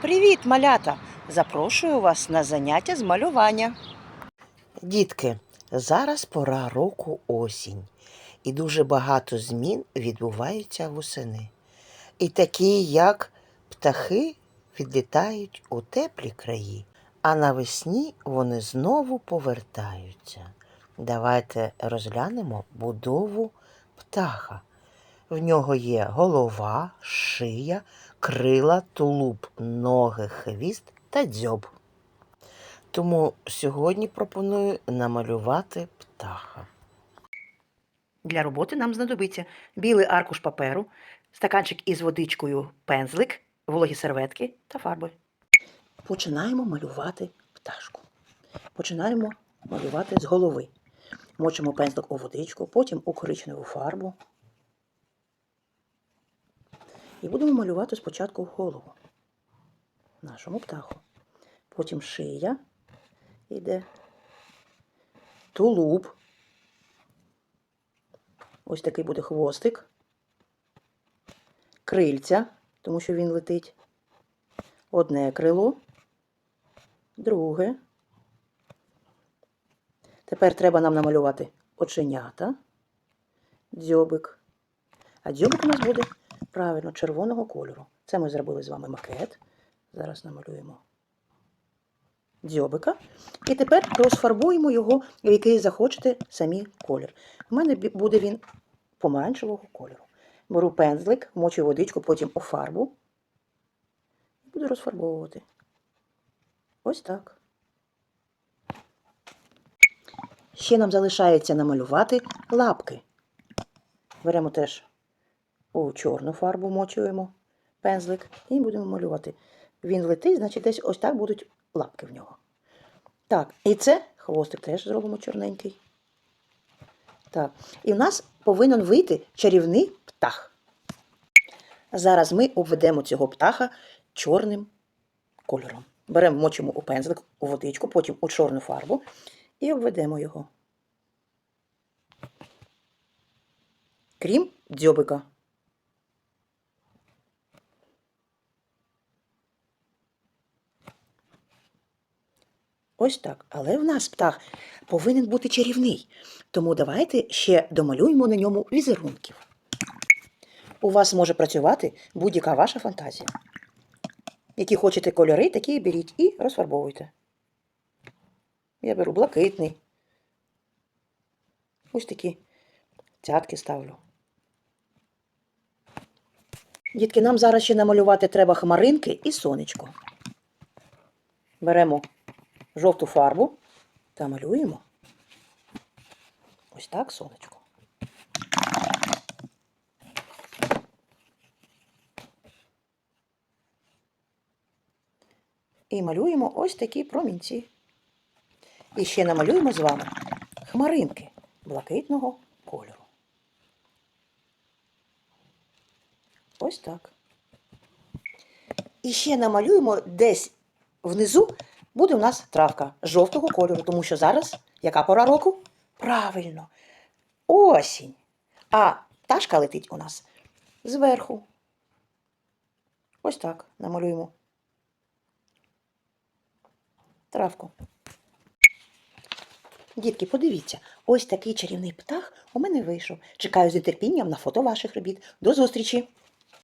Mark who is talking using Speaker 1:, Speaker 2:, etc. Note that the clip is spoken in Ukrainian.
Speaker 1: Привіт, малята! Запрошую вас на заняття з малювання. Дітки, зараз пора року осінь, і дуже багато змін відбуваються восени. І такі, як птахи, відлітають у теплі краї, а навесні вони знову повертаються. Давайте розглянемо будову птаха. В нього є голова, шия, крила, тулуб, ноги, хвіст та дзьоб. Тому сьогодні пропоную намалювати птаха. Для роботи нам знадобиться білий аркуш паперу, стаканчик із водичкою, пензлик, вологі серветки та фарби. Починаємо малювати пташку. Починаємо малювати з голови. Мочимо пензлик у водичку, потім у коричневу фарбу. І будемо малювати спочатку голову нашому птаху. Потім шия йде, тулуб. Ось такий буде хвостик, крильця, тому що він летить. Одне крило, друге. Тепер треба нам намалювати оченята, дзьобик. А дзьобик у нас буде правильно червоного кольору. Це ми зробили з вами макет. Зараз намалюємо дзьобика. І тепер розфарбуємо його, в який захочете самі колір. У мене буде він помаранчевого кольору. Беру пензлик, мочу водичку, потім у фарбу і буду розфарбовувати. Ось так. Ще нам залишається намалювати лапки. Беремо теж у чорну фарбу мочуємо пензлик і будемо малювати. Він летить, значить десь ось так будуть лапки в нього. Так, і це хвостик теж зробимо чорненький. Так, і в нас повинен вийти чарівний птах. Зараз ми обведемо цього птаха чорним кольором. Беремо, мочимо у пензлик, у водичку, потім у чорну фарбу і обведемо його. Крім дзьобика. Ось так. Але в нас птах повинен бути чарівний. Тому давайте ще домалюємо на ньому візерунків. У вас може працювати будь-яка ваша фантазія. Які хочете кольори, такі і беріть і розфарбовуйте. Я беру блакитний. Ось такі цятки ставлю. Дітки, нам зараз ще намалювати треба хмаринки і сонечко. Беремо жовту фарбу та малюємо. Ось так сонечко. І малюємо ось такі промінці. І ще намалюємо з вами хмаринки блакитного кольору. Ось так. І ще намалюємо десь внизу буде у нас травка жовтого кольору, тому що зараз яка пора року? Правильно, осінь. А пташка летить у нас зверху. Ось так намалюємо. Травку. Дітки, подивіться, ось такий чарівний птах у мене вийшов. Чекаю з нетерпінням на фото ваших робіт. До зустрічі!